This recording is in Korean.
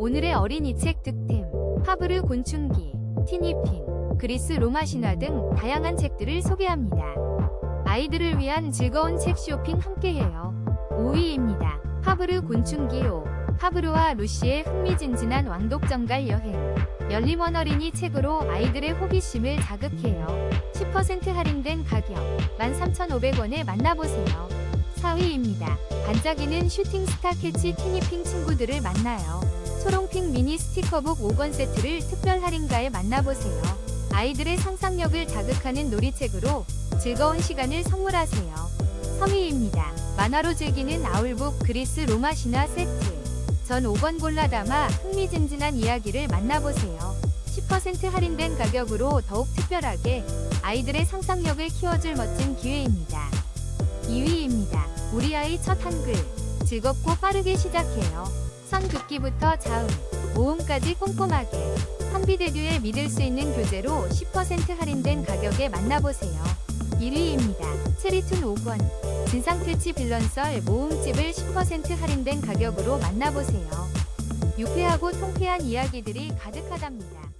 오늘의 어린이 책 득템, 파브르 곤충기, 티니핑, 그리스 로마 신화 등 다양한 책들을 소개합니다. 아이들을 위한 즐거운 책 쇼핑 함께해요. 5위입니다. 파브르 곤충기요. 파브르와 루시의 흥미진진한 왕독정갈 여행. 열림원 어린이 책으로 아이들의 호기심을 자극해요. 10% 할인된 가격 13,500원에 만나보세요. 4위입니다. 반짝이는 슈팅 스타 캐치 티니핑 친구들을 만나요. 초롱핑 미니 스티커북 5권 세트를 특별 할인가에 만나보세요. 아이들의 상상력을 자극하는 놀이책으로 즐거운 시간을 선물하세요. 3위입니다. 만화로 즐기는 아울북 그리스 로마 신화 세트. 전 5권 골라 담아 흥미진진한 이야기를 만나보세요. 10% 할인된 가격으로 더욱 특별하게 아이들의 상상력을 키워줄 멋진 기회입니다. 2위입니다. 우리 아이 첫 한글. 즐겁고 빠르게 시작해요. 선 긋기부터 자음, 모음까지 꼼꼼하게. 한비대듀에 믿을 수 있는 교재로 10% 할인된 가격에 만나보세요. 1위입니다. 체리툰 5권. 진상퇴치 빌런썰 모음집을 10% 할인된 가격으로 만나보세요. 유쾌하고 통쾌한 이야기들이 가득하답니다.